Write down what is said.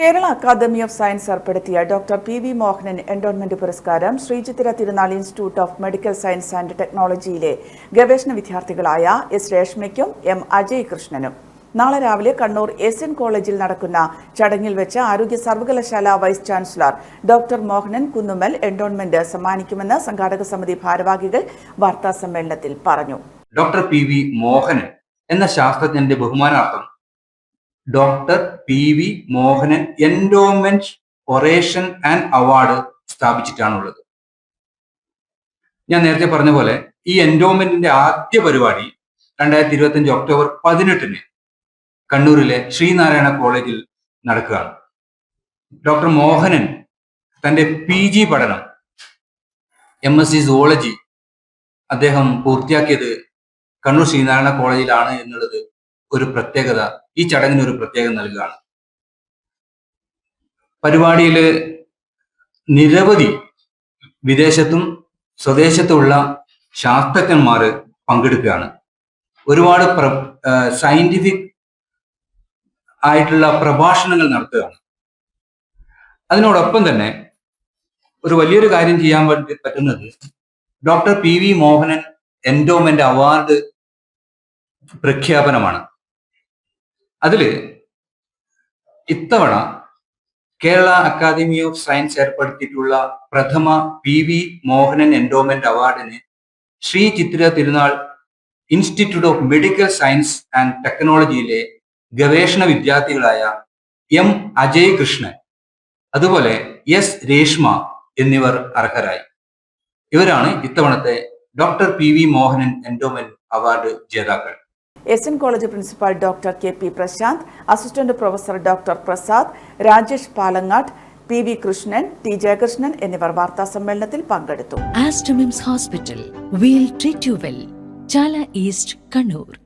Kerala academy of science ഏർപ്പെടുത്തിയ doctor P V Mohanan endowment പുരസ്കാരം Sree Chithira Thirunal institute of medical science and ടെക്നോളജിയിലെ ഗവേഷണ വിദ്യാർത്ഥികളായ S രേഷ്മയ്ക്കും M Ajay കൃഷ്ണനും നാളെ രാവിലെ കണ്ണൂർ എസ് എൻ കോളേജിൽ നടക്കുന്ന ചടങ്ങിൽ വെച്ച് ആരോഗ്യ സർവകലാശാല vice chancellor doctor Mohanan Kunnummal endowment സമ്മാനിക്കുമെന്ന് സംഘാടക സമിതി ഭാരവാഹികൾ വാർത്താ സമ്മേളനത്തിൽ പറഞ്ഞു. ഡോക്ടർ പി വി മോഹനൻ എന്ന ശാസ്ത്രജ്ഞന്റെ ബഹുമാനാർത്ഥം doctor P V Mohanan endowment oration and award സ്ഥാപിച്ചിട്ടാണുള്ളത്. ഞാൻ നേരത്തെ പറഞ്ഞ പോലെ ഈ എൻഡോമെന്റിന്റെ ആദ്യ പരിപാടി രണ്ടായിരത്തി ഇരുപത്തി അഞ്ച് ഒക്ടോബർ പതിനെട്ടിന് കണ്ണൂരിലെ ശ്രീനാരായണ കോളേജിൽ നടക്കുകയാണ്. ഡോക്ടർ മോഹനൻ തന്റെ പി ജി പഠനം എം എസ് സി സുവോളജി അദ്ദേഹം പൂർത്തിയാക്കിയത് കണ്ണൂർ ശ്രീനാരായണ കോളേജിലാണ് എന്നുള്ളത് ഒരു പ്രത്യേകത ഈ ചടങ്ങിന് ഒരു പ്രത്യേകത നൽകുകയാണ്. പരിപാടിയിൽ നിരവധി വിദേശത്തും സ്വദേശത്തുമുള്ള ശാസ്ത്രജ്ഞന്മാർ പങ്കെടുക്കുകയാണ്. ഒരുപാട് പ്ര സയന്റിഫിക് ആയിട്ടുള്ള പ്രഭാഷണങ്ങൾ നടത്തുകയാണ്. അതിനോടൊപ്പം തന്നെ ഒരു വലിയൊരു കാര്യം ചെയ്യാൻ വേണ്ടി പറ്റുന്നത് doctor P V Mohanan endowment award പ്രഖ്യാപനമാണ്. അതിൽ ഇത്തവണ കേരള അക്കാദമി ഓഫ് സയൻസ് ഏർപ്പെടുത്തിയിട്ടുള്ള പ്രഥമ പി വി മോഹനൻ എൻഡോമെന്റ് അവാർഡിന് Shri Chitra Thirunal institute of medical science and ടെക്നോളജിയിലെ ഗവേഷണ വിദ്യാർത്ഥികളായ എം അജയ് കൃഷ്ണൻ അതുപോലെ എസ് രേഷ്മ എന്നിവർ അർഹരായി. ഇവരാണ് ഇത്തവണത്തെ doctor P V Mohanan endowment award ജേതാക്കൾ. S N college principal doctor K P Prashanth assistant professor doctor Prasad Rajesh Palangat P V Krishnan T Jayakrishnan എന്നിവർ വാർത്താ സമ്മേളനത്തിൽ പങ്കെടുത്തു Aster MIMS hospital we'll treat you well Chala east Kannur.